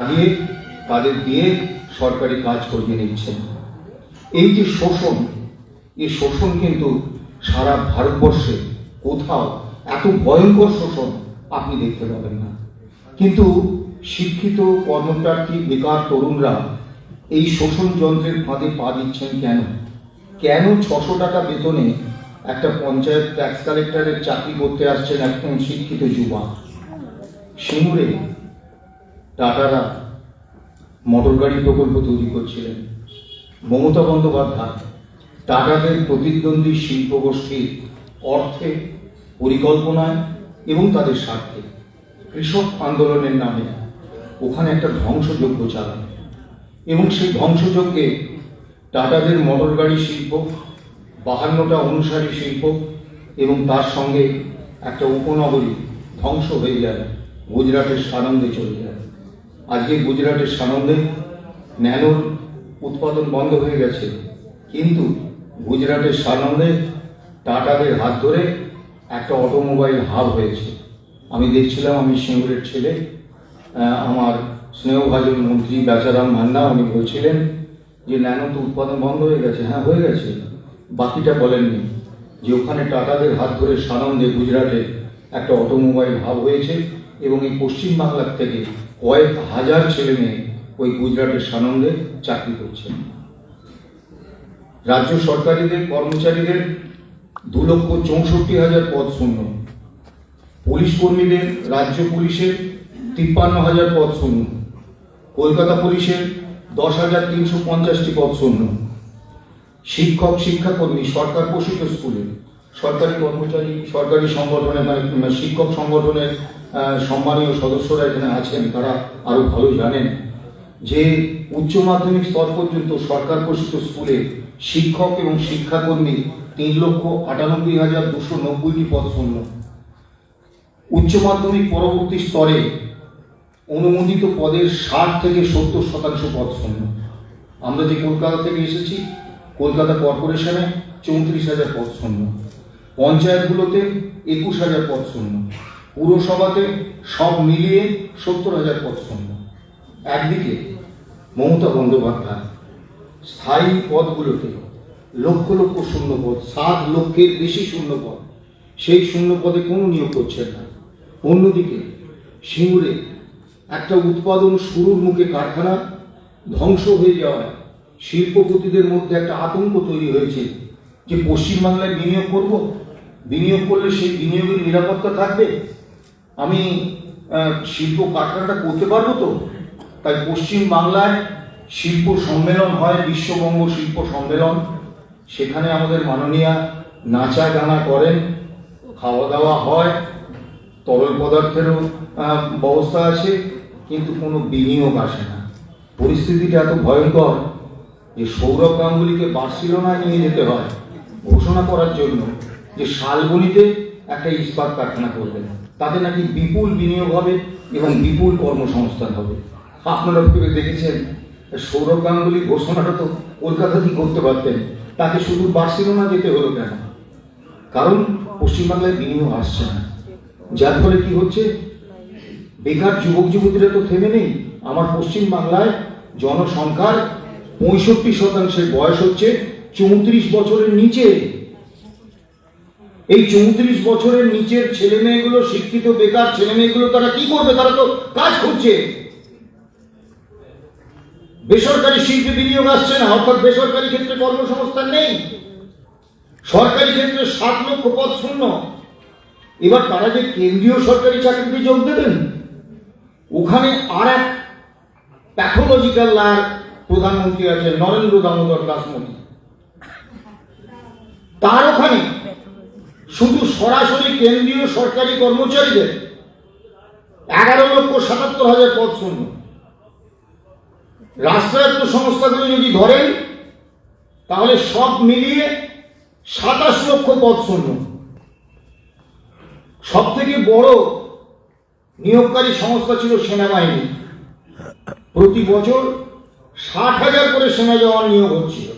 দিয়ে তাদের দিয়ে সরকারি কাজ করিয়ে নিচ্ছেন। এই যে শোষণ, এই শোষণ কিন্তু সারা ভারতবর্ষে কোথাও এত ভয়ঙ্কর শোষণ আপনি দেখতে পাবেন না। কিন্তু শিক্ষিত কর্মপ্রার্থী, বেকার তরুণরা এই শোষণ যন্ত্রের ফাঁদে পা দিচ্ছেন কেন? কেন ছশো টাকা বেতনে একটা পঞ্চায়েত ট্যাক্স কালেক্টরের চাকরি করতে আসছেন একজন শিক্ষিত যুবা সিঙ্গুরে টাটারা মোটর গাড়ি প্রকল্প তৈরি করছিলেন। মমতা বন্দ্যোপাধ্যায় টাটাদের প্রতিদ্বন্দ্বী শিল্পগোষ্ঠীর অর্থে, পরিকল্পনায় এবং তাদের স্বার্থে। কৃষক আন্দোলনের নামে ওখানে একটা ধ্বংসযজ্ঞ চালান। এবং সেই ধ্বংসযজ্ঞে টাটাদের মোটর গাড়ি শিল্প, বাহান্নটা অনুসারী শিল্প এবং তার সঙ্গে একটা উপনগরী ধ্বংস হয়ে যায় গুজরাটের সানন্দে চলে যায় আজকে গুজরাটের সানন্দে ন্যানোর উৎপাদন বন্ধ হয়ে গেছে। কিন্তু গুজরাটের সানন্দে টাটাদের হাত ধরে একটা অটোমোবাইল হাব হয়েছে। আমি দেখছিলাম, আমি সিঙ্গুরের ছেলে আমার স্নেহভাজন মন্ত্রী বেচারাম মান্না উনি বলছিলেন যে, ন্যানো তো উৎপাদন বন্ধ হয়ে গেছে। হ্যাঁ হয়ে গেছে। বাকিটা বলেননি। যে, ওখানে টাটাদের হাত ধরে সানন্দে গুজরাটে একটা অটোমোবাইল হাব হয়েছে। এবং এই পশ্চিমবাংলার থেকে কয়েক হাজার ছেলে মেয়ে ওই গুজরাটের সানন্দে চাকরি করছে। রাজ্য সরকারিদের, কর্মচারীদের দু লক্ষ চৌষট্টি হাজার পদ শূন্য। পুলিশ কর্মীদের, রাজ্য পুলিশের তিপ্পান্ন হাজার পদ শূন্য। কলকাতা পুলিশের দশ হাজার তিনশো পঞ্চাশটি পদ শূন্য। শিক্ষক, শিক্ষাকর্মী, সরকার পোষিত স্কুলে, সরকারি কর্মচারী, সরকারি সংগঠনে মানে শিক্ষক সংগঠনের সম্মানীয় সদস্যরা এখানে আছেন, তারা আরও ভালো জানেন যে উচ্চ মাধ্যমিক স্তর পর্যন্ত সরকার পোষিত স্কুলে শিক্ষক এবং শিক্ষাকর্মী তিন লক্ষ আটানব্বই হাজার দুশো নব্বইটি পদ শূন্য। উচ্চ মাধ্যমিক পরবর্তী স্তরে অনুমোদিত পদের ষাট থেকে সত্তর শতাংশ পদ শূন্য। আমরা যে কলকাতা থেকে এসেছি, কলকাতা কর্পোরেশনে চৌত্রিশ হাজার পদ শূন্য। পঞ্চায়েতগুলোতে একুশ হাজার পদ শূন্য। পুরসভাতে সব মিলিয়ে সত্তর হাজার পদ শূন্য একদিকে মমতা বন্দ্যোপাধ্যায়, স্থায়ী পদগুলোতে লক্ষ লক্ষ শূন্য পদ সাত লক্ষের বেশি শূন্য পদ। সেই শূন্য পদে কোনো নিয়োগ করছেন না। অন্যদিকে সিঙ্গুরে একটা উৎপাদন শুরুর মুখে কারখানা ধ্বংস হয়ে যাওয়ায় শিল্পপতিদের মধ্যে একটা আতঙ্ক তৈরি হয়েছে যে পশ্চিমবাংলায় বিনিয়োগ করব? বিনিয়োগ করলে সেই বিনিয়োগের নিরাপত্তা থাকবে? আমি শিল্প কারখানাটা করতে পারব তো? তাই পশ্চিম বাংলায় শিল্প সম্মেলন হয়, বিশ্ববঙ্গ শিল্প সম্মেলন। সেখানে আমাদের মাননীয়া নাচা গানা করেন, খাওয়া দাওয়া হয়, তরল পদার্থেরও ব্যবস্থা আছে, কিন্তু কোনো বিনিয়োগ আসে না। পরিস্থিতিটা এত ভয়ঙ্কর যে সৌরভ গাঙ্গুলিকে বার্সিলোনায় নিয়ে যেতে হয়, ঘোষণা করার জন্য যে শালবনিতে একটা ইস্পাত কারখানা করবেন। তাতে নাকি বিপুল বিনিয়োগ হবে এবং বিপুল কর্মসংস্থান হবে। আপনারা ভেবে দেখেছেন, সৌরভ গাঙ্গুলি ঘোষণাটা তো কলকাতাতেই করতে পারতেন। তাকে শুধু বার্সিলোনা যেতে হলো কেন? কারণ পশ্চিমবাংলায় বিনিয়োগ আসছে না। যার ফলে কি হচ্ছে? বেকার যুবক যুবতীরা তো থেমে নেই। আমার পশ্চিম বাংলায় জনসংখ্যার পঁয়ষট্টি শতাংশের বয়স হচ্ছে চৌত্রিশ বছরের নিচে। এই চৌত্রিশ বছরের নিচের ছেলে মেয়েগুলো, শিক্ষিত বেকার ছেলে মেয়েগুলো, তারা কি করবে? তারা তো কাজ করছে বেসরকারি শিল্পে বিনিয়োগ আসছে না, অর্থাৎ বেসরকারি ক্ষেত্রে কর্মসংস্থান নেই। সরকারি ক্ষেত্রে ষাট লক্ষ পদ শূন্য। এবার তারা যে কেন্দ্রীয় সরকারি চাকরিতে যোগ দেবেন, ওখানে আর এক প্যাথোলজিক্যাল লায়ার প্রধানমন্ত্রী আছে নরেন্দ্র দামোদর দাস মোদী তার ওখানে শুধু সরাসরি কেন্দ্রীয় সরকারি কর্মচারীদের। এগারো লক্ষ সাতাত্তর হাজার পদ শূন্য। রাষ্ট্রায়ত্ত সংস্থাগুলো যদি ধরেন, তাহলে সব মিলিয়ে সাতাশ লক্ষ পদ শূন্য। সব থেকে বড় নিয়োগকারী সংস্থা ছিল সেনাবাহিনী। প্রতি বছর ষাট হাজার করে সেনা জওয়ান নিয়োগ হচ্ছিল।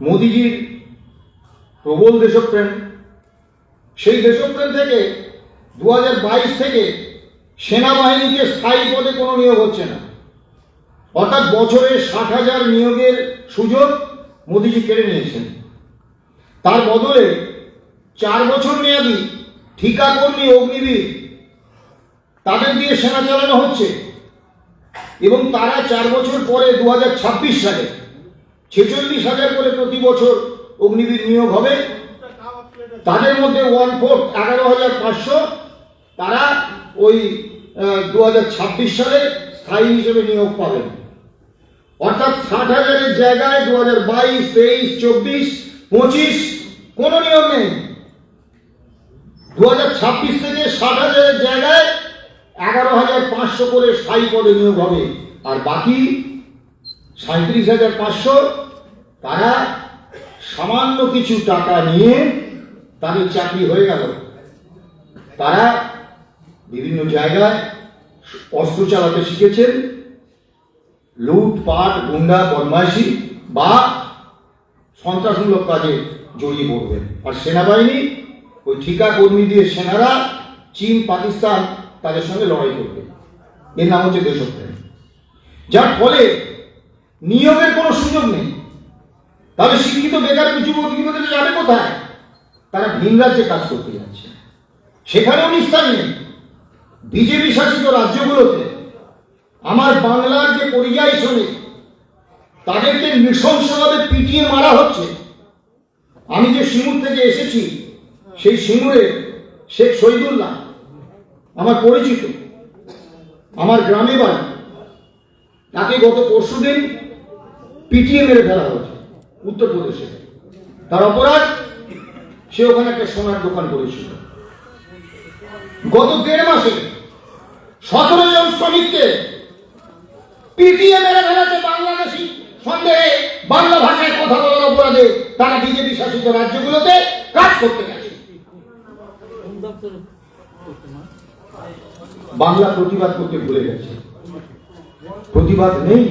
মোদিজির প্রবল দেশপ্রেম। সেই দেশপ্রেম থেকে দু হাজার বাইশ থেকে সেনাবাহিনীকে স্থায়ী পদে কোনো নিয়োগ হচ্ছে না। অর্থাৎ বছরে ষাট হাজার নিয়োগের সুযোগ মোদিজি কেড়ে নিয়েছেন। তার বদলে চার বছর মেয়াদী ঠিকাকর্মী অগ্নিবীর তাদের দিয়ে সেনা চালানো হচ্ছে এবং তারা চার বছর পরে দু হাজার ছাব্বিশ সালে ছেচল্লিশ হাজার করে প্রতি বছর অগ্নিবীর নিয়োগ হবে। তাদের মধ্যে ওয়ান ফোর্থ এগারো হাজার পাঁচশো। তারা ওই দু হাজার ছাব্বিশ সালে স্থায়ী হিসেবে নিয়োগ পাবেন। অর্থাৎ ষাট হাজারের জায়গায় দু হাজার বাইশ, তেইশ, চব্বিশ, পঁচিশ, কোনো নিয়োগ নেই। দু হাজার ছাব্বিশ থেকে ষাট হাজারের জায়গায় এগারো হাজার পাঁচশো করে স্থায়ী পদে নিয়োগ হবে। আর বাকি সাঁত্রিশ হাজার পাঁচশো, তারা সামান্য কিছু টাকা নিয়ে তাদের চাকরি হয়ে গেল। তারা বিভিন্ন জায়গায় অস্ত্র চালাতে শিখেছেন। লুটপাট, গুন্ডা, বদমাইশি বা সন্ত্রাসমূলক কাজে জড়িয়ে পড়বেন। আর সেনাবাহিনী ওই ঠিকা কর্মী দিয়ে সেনারা চীন, পাকিস্তান তাদের সঙ্গে লড়াই করবে। এর নাম হচ্ছে দেশপ্রেম। যার ফলে নিয়োগের কোনো সুযোগ নেই। তাহলে শিক্ষিত বেকার কিছু যুবতীদের যাবে কোথায়? তারা ভিন রাজ্যে কাজ করতে যাচ্ছে। সেখানেও নিস্তার নেই। বিজেপি শাসিত রাজ্যগুলোতে আমার বাংলার যে পরিযায়ী শ্রমিক, তাদেরকে নৃশংসভাবে পিটিয়ে মারা হচ্ছে। আমি যে সিঙ্গুর থেকে এসেছি, সেই সিঙ্গুরে শেখ শহীদুল্লাহ, আমার পরিচিত, আমার গ্রামে বাড়ি, তাকে গত পরশুদিন পিটিয়ে মেরে ফেলা হয়েছে। উত্তরপ্রদেশে। তার অপরাধ, সে ওখানে একটা সোনার দোকান করেছিল। গত দেড় মাসে সতেরো জন শ্রমিককে পিটিয়ে মেরে ফেলেছে বাংলাদেশি সন্দেহে বাংলা ভাষায় কথা বলার অপরাধে তারা বিজেপি শাসিত রাজ্যগুলোতে কাজ করতে গেছে। বাংলা প্রতিবাদ করতে ভুলে গেছে। প্রতিবাদ নেই।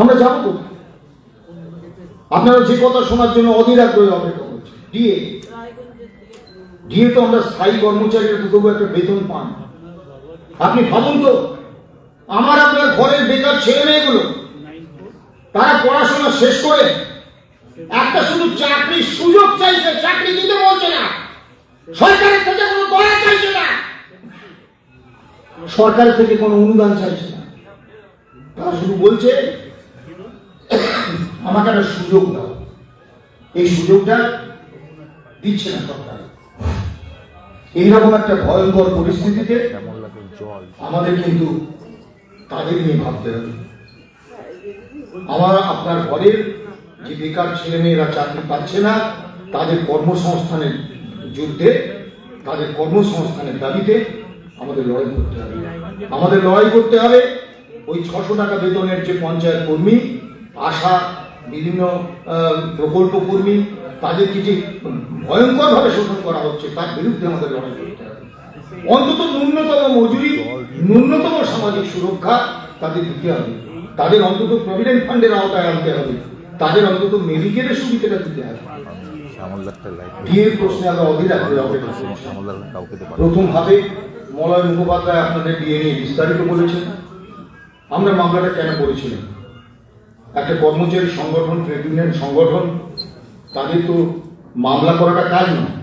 আমরা যাব কোথায়? আপনারা যে কথা শোনার জন্য অধীর আগ্রহে অপেক্ষা করছেন। ডিএ ডিএ তো আমরা স্থায়ী কর্মচারীরা তবু একটা বেতন পান। আপনি ভাবুন তো, আমার আপনার ঘরের বেকার ছেলে মেয়েগুলো তারা পড়াশোনা শেষ করে একটা শুধু চাকরির সুযোগ চাইছে, চাকরি দিতে বলছে না। সরকারের থেকে কোনো দয়া চাইছে না। সরকারের থেকে কোনো অনুদান চাইছে না। তারা শুধু বলছে আমাকে একটা সুযোগ দাও। এই সুযোগটা দিচ্ছে না সরকার। এইরকম একটা ভয়ঙ্কর পরিস্থিতিতে আমাদের কিন্তু তাদের নিয়ে ভাবতে হবে। আমার আপনার ঘরের যে বেকার ছেলেমেয়েরা চাকরি পাচ্ছে না, তাদের কর্মসংস্থানের যুদ্ধে, তাদের কর্মসংস্থানের দাবিতে আমাদের লড়াই করতে হবে। আমাদের লড়াই করতে হবে ওই ছশো টাকা বেতনের যে পঞ্চায়েত কর্মী, আশা বিভিন্ন প্রকল্প কর্মী তাদেরকে যে ভয়ঙ্করভাবে শোষণ করা হচ্ছে তার বিরুদ্ধে আমাদের লড়াই করতে হবে। অন্তত ন্যূনতম মজুরি ন্যূনতম সামাজিক সুরক্ষা তাদের দিতে হবে। তাদের অন্তত প্রভিডেন্ট ফান্ডের আওতায় আনতে হবে। তাদের অন্তত মেডিকেলের সুবিধাটা দিতে হবে। বিয়ের প্রশ্নে আমরা অধীর প্রথম ভাবে মলয় মুখোপাধ্যায় আপনাদের বিয়ে নিয়ে বিস্তারিত বলেছেন। আমরা মামলাটা কেন করেছিলাম? একটা কর্মচারী সংগঠন ট্রেড ইউনিয়ন সংগঠন, তাদের তো মামলা করাটা কাজ নয়।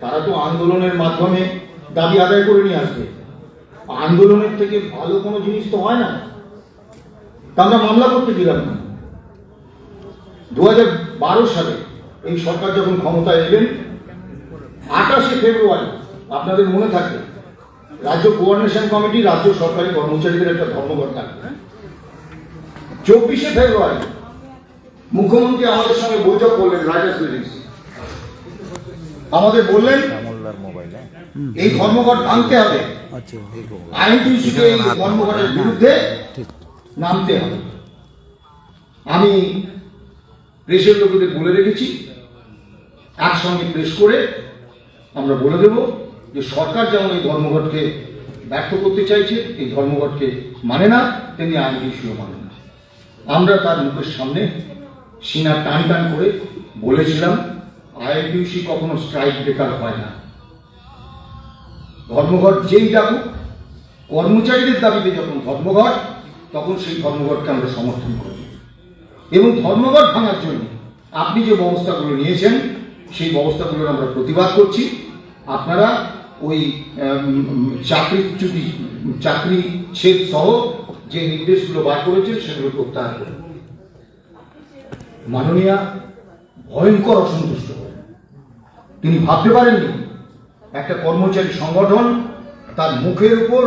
তারা তো আন্দোলনের মাধ্যমে দাবি আদায় করে নিয়ে আসবে। আন্দোলনের থেকে ভালো কোনো জিনিস তো হয় না। তা আমরা মামলা করতে দিলাম না। দু হাজার বারো সালে এই সরকার যখন ক্ষমতায় এলেন, আঠাশে ফেব্রুয়ারি, আপনাদের মনে থাকবে রাজ্য কোঅর্ডিনেশন কমিটি রাজ্য সরকারি কর্মচারীদের একটা ধর্মঘট থাকবে। চব্বিশে ফেব্রুয়ারি মুখ্যমন্ত্রী আমাদের সঙ্গে বৈঠক করলেন রাইটার্স বিল্ডিংস আমাদের বললেন এই ধর্মঘট ভাঙতে হবে। আইনটিসিকে এই ধর্মঘটের বিরুদ্ধে নামতে হবে। আমি প্রেসের লোকেদের বলে রেখেছি একসঙ্গে প্রেস করে আমরা বলে দেব যে সরকার যেমন এই ধর্মঘটকে ব্যর্থ করতে চাইছে এই ধর্মঘটকে মানে না তেমনি আইনটিসিও মানে না আমরা তার মুখের সামনে সিনা টান টান করে বলেছিলাম, আইএনটিউসি কখনো স্ট্রাইক ব্রেকার হয় না। ধর্মঘট যেই ডাকুক কর্মচারীদের দাবিতে যখন ধর্মঘট, তখন সেই ধর্মঘটকে আমরা সমর্থন করি। এবং ধর্মঘট ভাঙার জন্য আপনি যে ব্যবস্থাগুলো নিয়েছেন, সেই ব্যবস্থাগুলোর আমরা প্রতিবাদ করছি। আপনারা ওই চাকরি চুটি চাকরি ছেদ সহ যে নির্দেশগুলো বার করেছেন সেগুলো প্রত্যাহার করুন মাননীয়া ভয়ঙ্কর অসন্তুষ্ট। তিনি ভাবতে পারেননি, একটা কর্মচারী সংগঠন তার মুখের উপর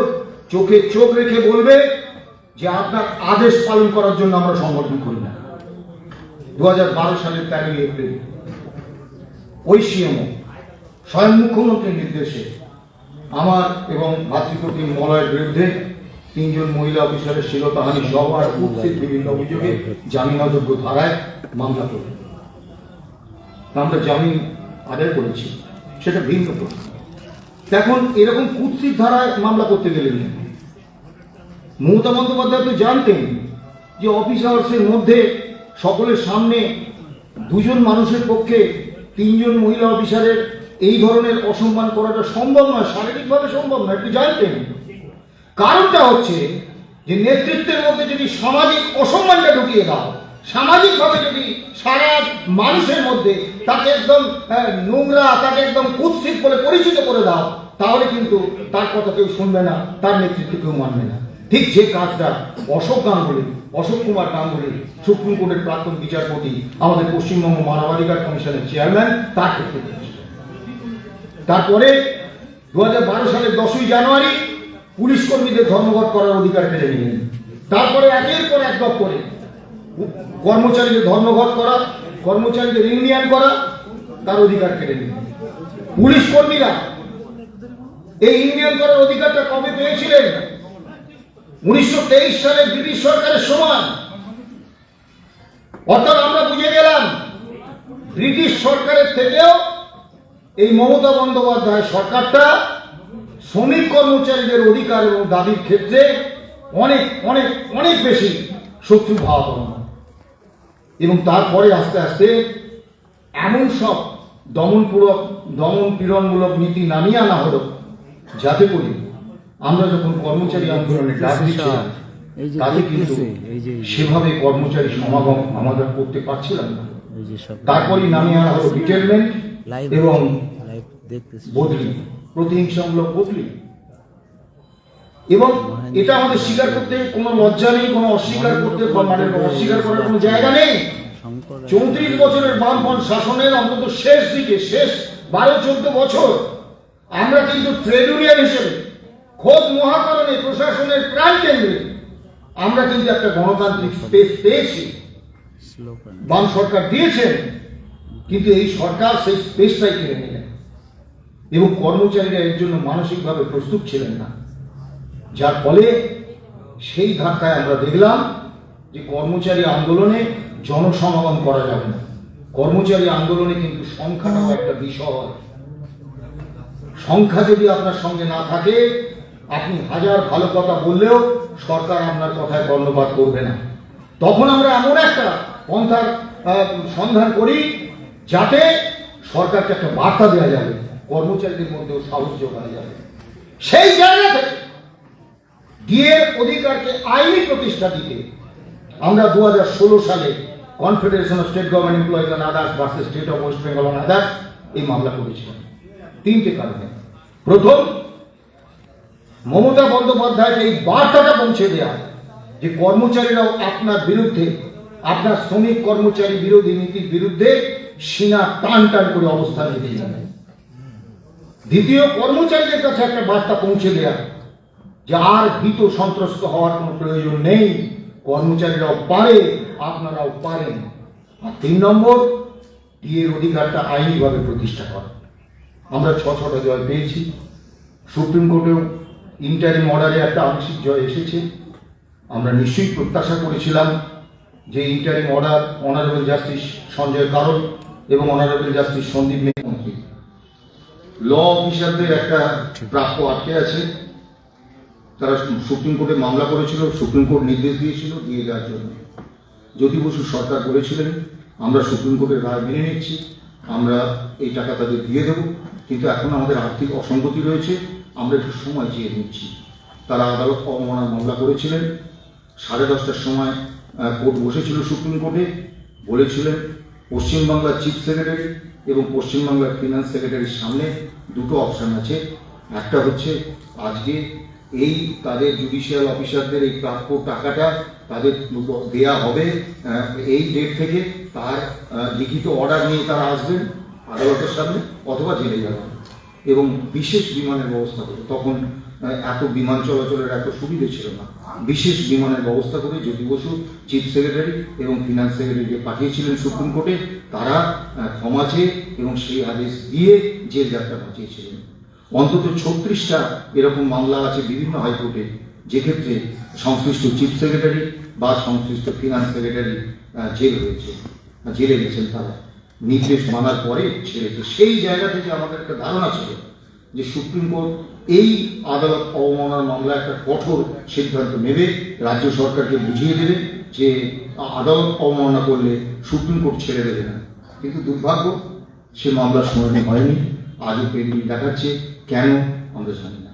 চোখে চোখ রেখে বলবে যে আপনার আদেশ পালন করার জন্য আমরা সংগঠন করি না দু হাজার বারো সালের তেরোই এপ্রিল, ওই সিএমও স্বয়ং মুখ্যমন্ত্রীর নির্দেশে আমার এবং ভাতৃপ্রতি মলয়ের বিরুদ্ধে তিনজন মহিলা অফিসারের শিলতাহানি সহ আর কুৎসিত বিভিন্ন অভিযোগে জামিনাযোগ্য ধারায় মামলা করি আমরা জামিন আদায় করেছি, সেটা ভিন্ন প্রশ্ন। এখন এরকম কুৎসিত ধারায় মামলা করতে গেলেন মমতা বন্দ্যোপাধ্যায় তো জানতেন যে অফিস আওয়ার্সের মধ্যে সকলের সামনে দুজন মানুষের পক্ষে তিনজন মহিলা অফিসারের এই ধরনের অসম্মান করাটা সম্ভব নয়, শারীরিকভাবে সম্ভব নয়, একটু জানতেন। কারণটা হচ্ছে যে নেতৃত্বের মধ্যে যদি সামাজিক অসম্মানটা ঢুকিয়ে দাও, সামাজিকভাবে যদি সারা মানুষের মধ্যে তাকে একদম নোংরা, তাকে একদম কুৎসিত বলে পরিচিত করে দাও, তাহলে কিন্তু তার কথা কেউ শুনবে না, তার নেতৃত্ব কেউ মানবে না ঠিক যে কাজটা অশোক গাঙ্গুলি, অশোক কুমার গাঙ্গুলি, সুপ্রিম কোর্টের প্রাক্তন বিচারপতি, আমাদের পশ্চিমবঙ্গ মানবাধিকার কমিশনের চেয়ারম্যান, তার ক্ষেত্রে। তারপরে দু হাজার বারো সালের দশই জানুয়ারি পুলিশ কর্মীদের ধর্মঘট করার অধিকার কেড়ে নিলেন। তারপরে একের পর এক করে কর্মচারীদের ধর্মঘট করা, কর্মচারীদের ইউনিয়ন করা, তার অধিকার কেড়ে নিলেন। পুলিশ কর্মীরা এই ইউনিয়ন করার অধিকারটা কবে পেয়েছিলেন? উনিশশো তেইশ সালে ব্রিটিশ সরকারের সমান অর্থাৎ আমরা বুঝে গেলাম, ব্রিটিশ সরকারের থেকেও এই মমতা বন্দ্যোপাধ্যায় সরকারটা শ্রমিক কর্মচারীদের অধিকার এবং দাবির ক্ষেত্রে অনেক অনেক অনেক বেশি শত্রু ভাবাপন্ন এবং তারপরে আস্তে আস্তে এমন সব দমনপূরক দমন পীড়নমূলক নীতি নামিয়ে আনা হলো যাতে করে আমরা যখন কর্মচারী আন্দোলনে ডাক দিচ্ছিলাম তাতে কিন্তু সেভাবে কর্মচারী সমাগম আমাদের করতে পারছিলাম না। তারপরই নামিয়ে আনা হলো রিটেলমেন্ট এবং বদলি প্রতিহিংসামূলক বদলি। এবং এটা আমাদের স্বীকার করতে কোনো লজ্জা নেই কোনো অস্বীকার করতে মানে অস্বীকার করার কোনো জায়গা নেই। চৌত্রিশ বছরের বামপন শাসনের অন্তত শেষ দিকে শেষ বারো চোদ্দ বছর আমরা কিন্তু ট্রেড ইউনিয়ন হিসেবে খোদ মহাকরণে প্রশাসনের প্রাণ কেন্দ্রে আমরা কিন্তু একটা গণতান্ত্রিক স্পেস পেয়েছি। বাম সরকার দিয়েছেন কিন্তু এই সরকার সেই স্পেসটাই কিনে নিলেন এবং কর্মচারীরা এর জন্য মানসিকভাবে প্রস্তুত ছিলেন না। যার ফলে সেই ধাক্কায় আমরা দেখলাম যে কর্মচারী আন্দোলনে জনসমাগম করা যাবে না। কর্মচারী আন্দোলনে কিন্তু সংখ্যাটাও একটা বিষয়। সংখ্যা যদি আপনার সঙ্গে না থাকে, আপনি হাজার ভালো কথা বললেও সরকার আপনার কথায় কর্ণপাত করবে না। তখন আমরা এমন একটা পন্থার সন্ধান করি যাতে সরকারকে একটা বার্তা দেওয়া যাবে। কর্মচারীদের মধ্যেও সাহস যোগানো যাবে। সেই জায়গা থেকে ডিএর অধিকারকে আইনি প্রতিষ্ঠা দিতে আমরা দু হাজার ষোলো সালে confederation of state government employees and others versus state of West Bengal and others এই মামলা করেছিলাম তিনটে কারণে। প্রথম, মমতা বন্দ্যোপাধ্যায়কে এই বার্তাটা পৌঁছে দেওয়া যে কর্মচারীরাও আপনার বিরুদ্ধে, আপনার শ্রমিক কর্মচারী বিরোধী নীতির বিরুদ্ধে সিনা টান টান করে অবস্থান নিতে যাবে। দ্বিতীয় কর্মচারীদের কাছে একটা বার্তা পৌঁছে দেওয়া যে আর ভীত সন্ত্রস্ত হওয়ার কোনো প্রয়োজন নেই। কর্মচারীরাও পারে, আপনারাও পারেন। আর তিন নম্বর, ডিএর অধিকারটা আইনিভাবে প্রতিষ্ঠা করা। আমরা ছ, ছটা জয় পেয়েছি। সুপ্রিম কোর্টেও ইন্টারিম অর্ডারে একটা আংশিক জয় এসেছে। আমরা নিশ্চয়ই প্রত্যাশা করেছিলাম যে interim order honourable justice Sanjay কারণ এবং অনারেবল জাস্টিস সন্দীপ ল অফিসারদের একটা প্রাপ্য আটকে আছে। তারা সুপ্রিম কোর্টে মামলা করেছিল, সুপ্রিম কোর্ট নির্দেশ দিয়েছিল, দিয়ে দেওয়ার জন্য। জ্যোতি বসু সরকার করেছিলেন আমরা সুপ্রিম কোর্টের রায় মেনে নিচ্ছি, আমরা এই টাকা তাদের দিয়ে দেবো, কিন্তু এখন আমাদের আর্থিক অসঙ্গতি রয়েছে, আমরা একটু সময় চেয়ে নিচ্ছি। তারা আদালত অবমাননার মামলা করেছিলেন। সাড়ে দশটার সময় কোর্ট বসেছিল সুপ্রিম কোর্টে, বলেছিলেন, পশ্চিমবাংলার চিফ সেক্রেটারি এবং পশ্চিমবাংলার ফিনান্স সেক্রেটারির সামনে দুটো অপশন আছে। একটা হচ্ছে আজকে এই তাদের জুডিশিয়াল অফিসারদের এই প্রাপ্য টাকাটা তাদের দেয়া হবে এই ডেট থেকে তার লিখিত অর্ডার নিয়ে তারা আসবেন আদালতের সামনে অথবা জেলে যাবেন। এবং বিশেষ বিমানের ব্যবস্থা করে তখন এত বিমান চলাচলের এত সুবিধে ছিল না। বিশেষ বিমানের ব্যবস্থা করে জ্যোতি বসু চিফ সেক্রেটারি এবং ফিনান্স সেক্রেটারিকে পাঠিয়েছিলেন সুপ্রিম কোর্টে, তারা ক্ষমা চেয়ে এবং সেই আদেশ দিয়ে জেল যাত্রা বাঁচিয়েছিলেন অন্তত ছত্রিশটা এরকম মামলা আছে বিভিন্ন হাইকোর্টে যেক্ষেত্রে সংশ্লিষ্ট চিফ সেক্রেটারি বা সংশ্লিষ্ট ফিনান্স সেক্রেটারি জেল হয়েছে জেলে গেছেন তারা। নির্দেশ মানার পরে ছেড়েছে সেই জায়গা থেকে আমাদের একটা ধারণা ছিল যে সুপ্রিম কোর্ট এই আদালত অবমাননার মামলা একটা কঠোর সিদ্ধান্ত নেবে, রাজ্য সরকারকে বুঝিয়ে দেবে যে আদালত অবমাননা করলে সুপ্রিম কোর্ট ছেড়ে দেবে না। কিন্তু দুর্ভাগ্য, সে মামলা শুনানি হয়নি। আজও পেন্ডিং দেখাচ্ছে কেন, আমরা জানি